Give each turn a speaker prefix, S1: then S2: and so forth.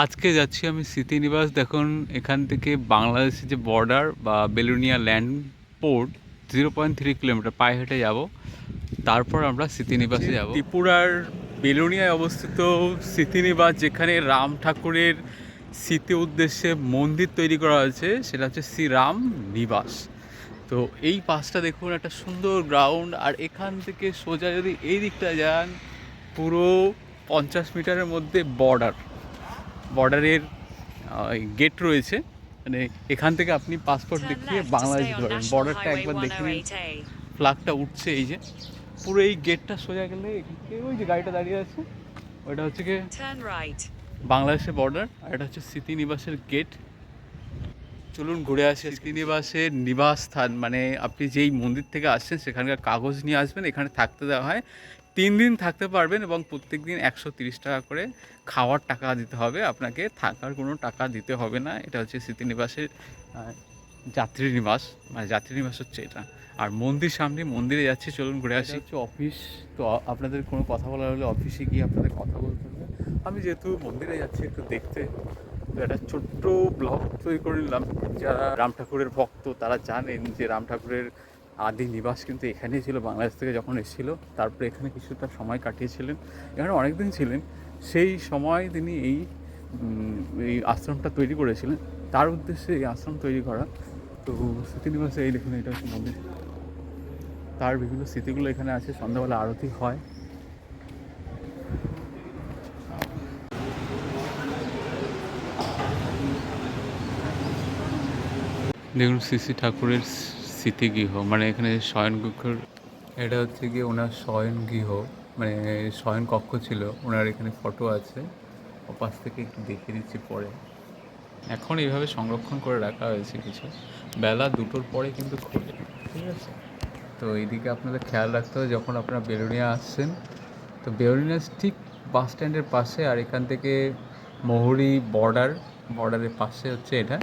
S1: আজকে যাচ্ছি আমি স্মৃতিনিবাস। দেখুন এখান থেকে বাংলাদেশের যে বর্ডার বা Belonia land port zero point three kilometre পায়ে হেঁটে যাব। তারপর আমরা স্মৃতিনিবাসে যাব। ত্রিপুরার বেলুনিয়ায় অবস্থিত স্মৃতিনিবাস যেখানে রাম ঠাকুরের স্মৃতি উদ্দেশ্যে মন্দির তৈরি করা হয়েছে সেটা হচ্ছে শ্রীরাম নিবাস। তো এই পাশটা দেখুন একটা সুন্দর গ্রাউন্ড আর এখান থেকে সোজা যদি এই দিকটা যান পুরো পঞ্চাশ মিটারের মধ্যে বর্ডার বর্ডারের গেট রয়েছে। মানে এখান থেকে আপনি পাসপোর্ট দেখিয়ে বাংলাদেশ পারবেন বর্ডারটা একবার দেখে নিন। ফ্ল্যাগটা উঠছে এই যে। পুরো এই গেটটা সোজা গেলে ওই যে গাড়িটা দাঁড়িয়ে আছে। ওইটা হচ্ছে কি বাংলাদেশের বর্ডার আর এটা হচ্ছে স্মৃতিনিবাসের গেট চলুন ঘুরে আসি। স্মৃতিনিবাসের নিবাস স্থান মানে আপনি যেই মন্দির থেকে আসছেন সেখানকার কাগজ নিয়ে আসবেন। এখানে থাকতে দেওয়া হয়। তিন দিন থাকতে পারবেন এবং প্রত্যেক দিন একশো তিরিশ টাকা করে খাওয়ার টাকা দিতে হবে। আপনাকে থাকার কোনো টাকা দিতে হবে না। এটা হচ্ছে স্মৃতিনিবাসের যাত্রী নিবাস। মানে যাত্রী নিবাস হচ্ছে এটা। আর মন্দির সামনে মন্দিরে যাচ্ছি চলুন ঘুরে আসি। হচ্ছে অফিস। তো আপনাদের কোনো কথা বলার হলে অফিসে গিয়ে আপনাদের কথা বলতে হবে। আমি যেহেতু মন্দিরে যাচ্ছি একটু দেখতে তো একটা ছোট্ট ব্লগ তৈরি করে নিলাম। যারা রাম ঠাকুরের ভক্ত তারা জানেন যে রাম ঠাকুরের আদি নিবাস কিন্তু এখানেই ছিল, বাংলাদেশ থেকে যখন এসেছিল, তারপরে এখানে কিছুটা সময় কাটিয়েছিলেন। এখানে অনেকদিন ছিলেন, সেই সময় তিনি এই এই আশ্রমটা তৈরি করেছিলেন। তার উদ্দেশ্যে এই আশ্রম তৈরি করা। তো স্মৃতিনিবাসে এই দেখুন, এটা হচ্ছে মন্দির। তার বিভিন্ন স্মৃতিগুলো এখানে আছে, সন্ধ্যাবেলা আরতি হয়। দেখুন শ্রী ঠাকুরের স্মৃতিগৃহ মানে এখানে শয়ন কক্ষর এটা হচ্ছে গিয়ে ওনার শয়ন গৃহ মানে শয়ন কক্ষ ছিল ওনার এখানে ফটো আছে। ওপাশ থেকে একটু দেখিয়ে দিচ্ছি পরে। এখন এইভাবে সংরক্ষণ করে রাখা হয়েছে কিছু। বেলা দুটোর পরে কিন্তু খোলে ঠিক আছে? তো এইদিকে আপনাদের খেয়াল রাখতে হবে যখন আপনারা বেলুনিয়া আসছেন তো বেলুনিয়া ঠিক বাস স্ট্যান্ডের পাশে আর এখান থেকে মহুরি বর্ডার বর্ডারের পাশে হচ্ছে এটা।